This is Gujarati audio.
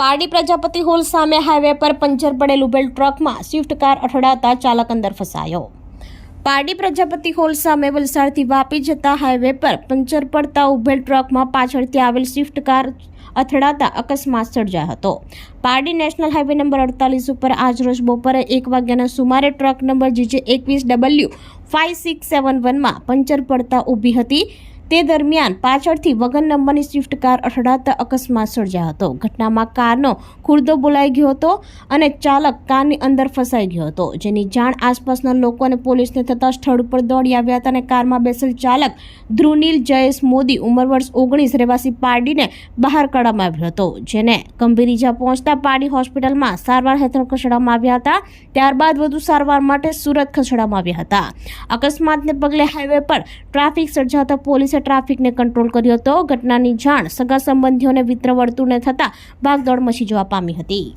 પારડી પ્રજાપતિ હોલ સામે હાઈવે પર પંચર પડેલ ઉભેલ ટ્રકમાં સ્વિફ્ટ કાર અથડાતા ચાલક અંદર ફસાયો. પારડી પ્રજાપતિ હોલ સામે વલસાડથી વાપી જતા હાઈવે પર પંચર પડતા ઉભેલ ટ્રકમાં પાછળથી આવેલ સ્વિફ્ટ કાર અથડાતા અકસ્માત સર્જાયો હતો. પારડી નેશનલ હાઈવે નંબર અડતાલીસ ઉપર આજરોજ બપોરે એક વાગ્યાના સુમારે ટ્રક નંબર જીજે એકવીસ ડબલ્યુ ફાઇવ સિક્સ સેવન વનમાં પંચર પડતા ઊભી હતી. તે દરમિયાન પાછળથી વગન નંબરની સ્વિફ્ટ કાર અથડાતા અકસ્માત સર્જાયો હતો. ઘટનામાં કારનો ખુરદો બોલાઈ ગયો હતો અને ચાલક કારની અંદર ફસાઈ ગયો હતો. જેની જાણ આસપાસના લોકો અને પોલીસને થતાં સ્થળ ઉપર દોડી આવ્યા હતા અને કારમાં બેસેલ ચાલક ધ્રુનીલ જયેશ મોદી, ઉંમર વર્ષ ઓગણીસ, રહેવાસી પારડીને બહાર કાઢવામાં આવ્યો હતો. જેને ગંભીર ઇજા પહોંચતા પારડી હોસ્પિટલમાં સારવાર હેઠળ ખસેડવામાં આવ્યા હતા. ત્યારબાદ વધુ સારવાર માટે સુરત ખસેડવામાં આવ્યા હતા. અકસ્માતને પગલે હાઈવે પર ટ્રાફિક સર્જાતા પોલીસે ટ્રાફિકને કંટ્રોલ કર્યો હતો. ઘટનાની જાણ સગા સંબંધીઓને વિત્ર વર્તુળને થતાં ભાગદોડ મચી જવા પામી હતી.